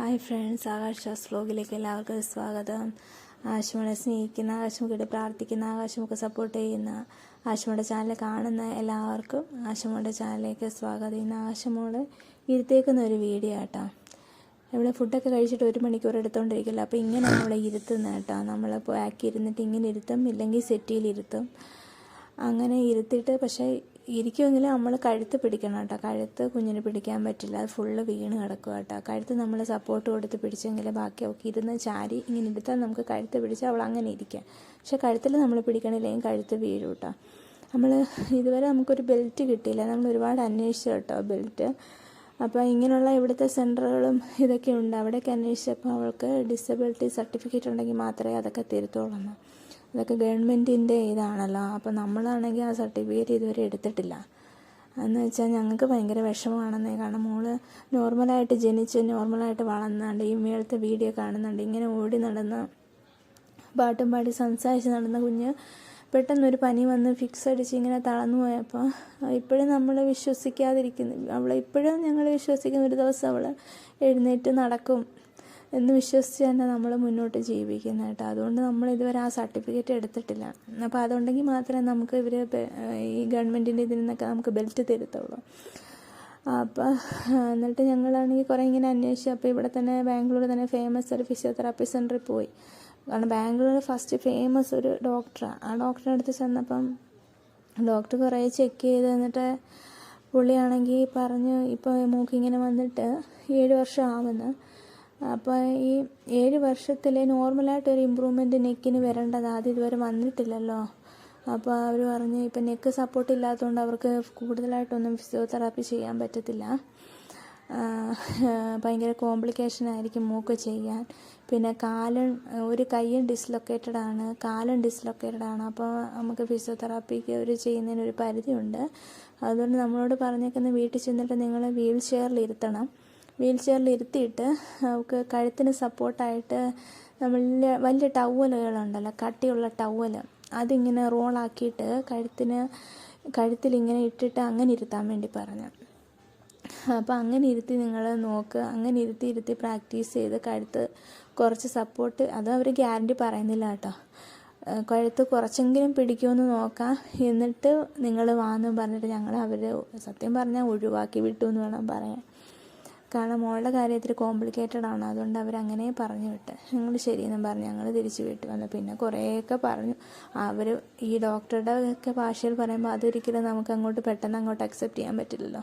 Hi friends ആകാശ വ്ലോഗിലേക്ക് എല്ലാവർക്കും സ്വാഗതം. ആശുമോളെ സ്നേഹിക്കുന്ന ആകാശമുഖിട്ട് പ്രാർത്ഥിക്കുന്ന ആകാശമൊക്കെ സപ്പോർട്ട് ചെയ്യുന്ന ആശുമോളുടെ ചാനൽ കാണുന്ന എല്ലാവർക്കും ആശുമോളുടെ ചാനലിലേക്ക് സ്വാഗതം. ഇന്ന് ആശുമോൾ ഇരുത്തേക്കുന്ന ഒരു വീഡിയോ ആട്ടോ. ഇവിടെ ഫുഡൊക്കെ കഴിച്ചിട്ട് ഒരു മണിക്കൂർ എടുത്തുകൊണ്ടിരിക്കില്ല അപ്പോൾ ഇങ്ങനെ നമ്മളെ ഇരുത്തുന്ന കേട്ടോ. നമ്മൾ ആക്കി ഇരുന്നിട്ട് ഇങ്ങനെ ഇരുത്തും ഇല്ലെങ്കിൽ സെറ്റിയിൽ ഇരുത്തും. അങ്ങനെ ഇരുത്തിയിട്ട് പക്ഷേ ഇരിക്കുമെങ്കിൽ നമ്മൾ കഴുത്ത് പിടിക്കണം കേട്ടോ. കഴുത്ത് കുഞ്ഞിന് പിടിക്കാൻ പറ്റില്ല. അത് ഫുള്ള് വീണ് കിടക്കുക കേട്ടോ. കഴുത്ത് നമ്മൾ സപ്പോർട്ട് കൊടുത്ത് പിടിച്ചെങ്കിൽ ബാക്കി അവൾക്ക് ഇരുന്ന് ചാരി ഇങ്ങനെ എടുത്താൽ നമുക്ക് കഴുത്ത് പിടിച്ച് അവൾ അങ്ങനെ ഇരിക്കാം. പക്ഷെ കഴുത്തിൽ നമ്മൾ പിടിക്കണില്ലെങ്കിൽ കഴുത്ത് വീഴും കേട്ടോ. നമ്മൾ ഇതുവരെ നമുക്കൊരു ബെൽറ്റ് കിട്ടിയില്ല. നമ്മൾ ഒരുപാട് അന്വേഷിച്ചു കേട്ടോ ബെൽറ്റ് അപ്പോൾ ഇങ്ങനെയുള്ള ഇവിടുത്തെ സെന്ററുകളും ഇതൊക്കെ ഉണ്ട്. അവിടെയൊക്കെ അന്വേഷിച്ചപ്പോൾ അവൾക്ക് ഡിസബിലിറ്റി സർട്ടിഫിക്കറ്റ് ഉണ്ടെങ്കിൽ മാത്രമേ അതൊക്കെ തിരുത്തോളൂ അതൊക്കെ ഗവൺമെന്റിന്റെ ഇതാണല്ലോ. അപ്പോൾ നമ്മളാണെങ്കിൽ ആ സർട്ടിഫിക്കറ്റ് ഇതുവരെ എടുത്തിട്ടില്ല. എന്ന് വെച്ചാൽ ഞങ്ങൾക്ക് ഭയങ്കര വിഷമമാണെന്നേ കാരണം മോൾ നോർമലായിട്ട് ജനിച്ച് നോർമലായിട്ട് വളർന്നുണ്ട് ഈ മേളത്തെ വീഡിയോ കാണുന്നുണ്ട്. ഇങ്ങനെ ഓടി നടന്ന് പാട്ടും പാടി സംസാരിച്ച് നടന്ന കുഞ്ഞ് പെട്ടെന്നൊരു പനി വന്ന് ഫിക്സ് അടിച്ച് ഇങ്ങനെ തളർന്നു പോയപ്പോൾ ഇപ്പോഴും നമ്മൾ വിശ്വസിക്കാതിരിക്കുന്നു. അവളെ ഇപ്പോഴും ഞങ്ങൾ വിശ്വസിക്കുന്ന ഒരു ദിവസം അവൾ എഴുന്നേറ്റ് നടക്കും. എന്ന് വിശ്വസിച്ച് തന്നെ നമ്മൾ മുന്നോട്ട് ജീവിക്കുന്നത് കേട്ടോ അതുകൊണ്ട് നമ്മൾ ഇതുവരെ ആ സർട്ടിഫിക്കറ്റ് എടുത്തിട്ടില്ല. അപ്പോൾ അതുണ്ടെങ്കിൽ മാത്രമേ നമുക്ക് ഇവർ ഈ ഗവൺമെന്റിന്റെ ഇതിൽ നിന്നൊക്കെ നമുക്ക് ബെൽറ്റ് തരുത്തുള്ളൂ. അപ്പോൾ എന്നിട്ട് ഞങ്ങളാണെങ്കിൽ കുറേ ഇങ്ങനെ അന്വേഷിച്ചു അപ്പോൾ ഇവിടെ തന്നെ ബാംഗ്ലൂർ തന്നെ ഫേമസ് ഒരു ഫിസിയോതെറാപ്പി സെന്ററിൽ പോയി. കാരണം ബാംഗ്ലൂർ ഫസ്റ്റ് ഫേമസ് ഒരു ഡോക്ടറാണ് ആ. ഡോക്ടറെ അടുത്ത് ചെന്നപ്പം ഡോക്ടർ കുറേ ചെക്ക് ചെയ്ത് എന്നിട്ട് പുള്ളിയാണെങ്കിൽ പറഞ്ഞു ഇപ്പോൾ മൂക്കിങ്ങനെ വന്നിട്ട് ഏഴ് വർഷം അപ്പോൾ ഈ ഏഴ് വർഷത്തിൽ നോർമലായിട്ട് ഒരു ഇമ്പ്രൂവ്മെന്റ് നെക്കിന് വരേണ്ടത് ആദ്യം ഇതുവരെ വന്നിട്ടില്ലല്ലോ. അപ്പോൾ അവർ പറഞ്ഞു ഇപ്പം നെക്ക് സപ്പോർട്ട് ഇല്ലാത്തതുകൊണ്ട് അവർക്ക് കൂടുതലായിട്ടൊന്നും ഫിസിയോതെറാപ്പി ചെയ്യാൻ പറ്റത്തില്ല. ഭയങ്കര കോംപ്ലിക്കേഷൻ ആയിരിക്കും മൂക്ക് ചെയ്യാൻ. പിന്നെ കാലും ഒരു കൈയും ഡിസ്ലൊക്കേറ്റഡ് ആണ് കാലും ഡിസ്ലൊക്കേറ്റഡ് ആണ്. അപ്പോൾ നമുക്ക് ഫിസിയോതെറാപ്പിക്ക് ഒരു ചെയ്യുന്നതിന് ഒരു പരിധിയുണ്ട്. അതുകൊണ്ട് നമ്മളോട് പറഞ്ഞേക്കുന്ന വീട്ടിൽ ചെന്നിട്ട് നിങ്ങൾ വീൽ ചെയറിൽ ഇരുത്തണം. വീൽ ചെയറിൽ ഇരുത്തിയിട്ട് അവൾക്ക് കഴുത്തിന് സപ്പോർട്ടായിട്ട് നമ്മൾ വലിയ ടവലുകളുണ്ടല്ലോ കട്ടിയുള്ള ടവൽ അതിങ്ങനെ റോളാക്കിയിട്ട് കഴുത്തിന് ഇങ്ങനെ ഇട്ടിട്ട് അങ്ങനെ ഇരുത്താൻ വേണ്ടി പറഞ്ഞു. അപ്പോൾ അങ്ങനെ ഇരുത്തി നിങ്ങൾ നോക്ക് അങ്ങനെ ഇരുത്തി ഇരുത്തി പ്രാക്ടീസ് ചെയ്ത് കഴുത്ത് കുറച്ച് സപ്പോർട്ട് അത് അവർ ഗ്യാരണ്ടി പറയുന്നില്ല കേട്ടോ. കഴുത്ത് കുറച്ചെങ്കിലും പിടിക്കുമെന്ന് നോക്കാം. എന്നിട്ട് നിങ്ങൾ വാന്ന് പറഞ്ഞിട്ട് ഞങ്ങൾ അവർ സത്യം പറഞ്ഞാൽ ഒഴിവാക്കി വിട്ടു എന്ന് വേണം പറയാൻ. കാരണം മോളുടെ കാര്യം ഇത്തിരി കോംപ്ലിക്കേറ്റഡ് ആണ്. അതുകൊണ്ട് അവരങ്ങനെ പറഞ്ഞു വിട്ട്. ഞങ്ങൾ ശരിയെന്നും പറഞ്ഞു. ഞങ്ങൾ തിരിച്ചു വീട്ടിൽ വന്നു. പിന്നെ കുറേയൊക്കെ പറഞ്ഞു. അവർ ഈ ഡോക്ടറുടെ ഒക്കെ ഭാഷയിൽ പറയുമ്പോൾ അതൊരിക്കലും നമുക്ക് അങ്ങോട്ട് പെട്ടെന്ന് അങ്ങോട്ട് അക്സെപ്റ്റ് ചെയ്യാൻ പറ്റില്ലല്ലോ.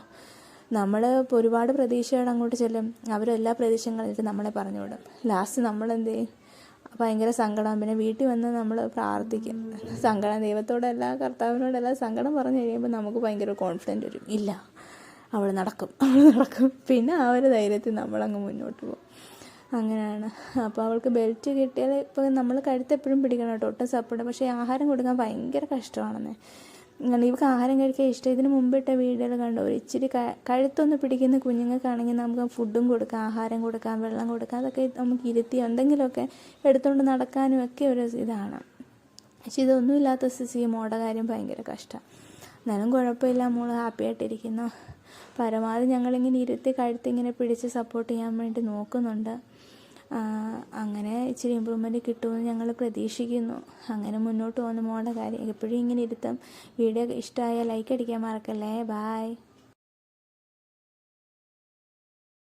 നമ്മൾ ഒരുപാട് പ്രതീക്ഷയോടെ അങ്ങോട്ട് ചെല്ലും. അവരെല്ലാ പ്രതീക്ഷയും കളഞ്ഞിട്ട് നമ്മളെ പറഞ്ഞു വിടും. ലാസ്റ്റ് നമ്മളെന്ത്? ചെയ്യും ഭയങ്കര സങ്കടം. പിന്നെ വീട്ടിൽ വന്ന് നമ്മൾ പ്രാർത്ഥിക്കും. സങ്കടം ദൈവത്തോടല്ല കർത്താവിനോടല്ല സങ്കടം പറഞ്ഞു കഴിയുമ്പോൾ നമുക്ക് ഭയങ്കര കോൺഫിഡന്റ് വരും. ഇല്ല. അവൾ നടക്കും അവൾ നടക്കും. പിന്നെ ആ ഒരു ധൈര്യത്തിൽ നമ്മളങ്ങ് മുന്നോട്ട് പോകും. അങ്ങനെയാണ്. അപ്പോൾ അവൾക്ക് ബെൽറ്റ് കിട്ടിയാൽ ഇപ്പോൾ നമ്മൾ കഴുത്ത് എപ്പോഴും പിടിക്കണം കേട്ടോ ഒട്ടും സപ്പോർട്ട് പക്ഷേ ആഹാരം കൊടുക്കാൻ ഭയങ്കര കഷ്ടമാണെന്നേ. അങ്ങനെ ഇവർക്ക് ആഹാരം കഴിക്കാൻ ഇഷ്ടം. ഇതിന് മുമ്പിട്ട വീഡിയോയിൽ കണ്ടു ഒരു ഇച്ചിരി കഴുത്തൊന്ന് പിടിക്കുന്ന കുഞ്ഞുങ്ങൾക്കാണെങ്കിൽ നമുക്ക് ഫുഡും കൊടുക്കാം ആഹാരം കൊടുക്കാം വെള്ളം കൊടുക്കാം. അതൊക്കെ നമുക്ക് ഇരുത്തി എന്തെങ്കിലുമൊക്കെ എടുത്തുകൊണ്ട് നടക്കാനും ഒക്കെ ഒരു ഇതാണ്. പക്ഷെ ഇതൊന്നുമില്ലാത്ത സ്ഥിതി മോടെ കാര്യം ഭയങ്കര കഷ്ടമാണ് എന്നാലും കുഴപ്പമില്ല മോൾ ഹാപ്പി ആയിട്ടിരിക്കുന്നു. പരമാവധി ഞങ്ങളിങ്ങനെ ഇരുത്തി കഴുത്തിങ്ങനെ പിടിച്ച് സപ്പോർട്ട് ചെയ്യാൻ വേണ്ടി നോക്കുന്നുണ്ട്. അങ്ങനെ ഇച്ചിരി ഇമ്പ്രൂവ്മെന്റ് കിട്ടുമെന്ന് ഞങ്ങൾ പ്രതീക്ഷിക്കുന്നു. അങ്ങനെ മുന്നോട്ട് പോകുന്ന മോളുടെ കാര്യം. എപ്പോഴും ഇങ്ങനെ ഇരുത്തും. വീഡിയോ ഇഷ്ടമായ ലൈക്ക് അടിക്കാൻ മറക്കല്ലേ. ബായ്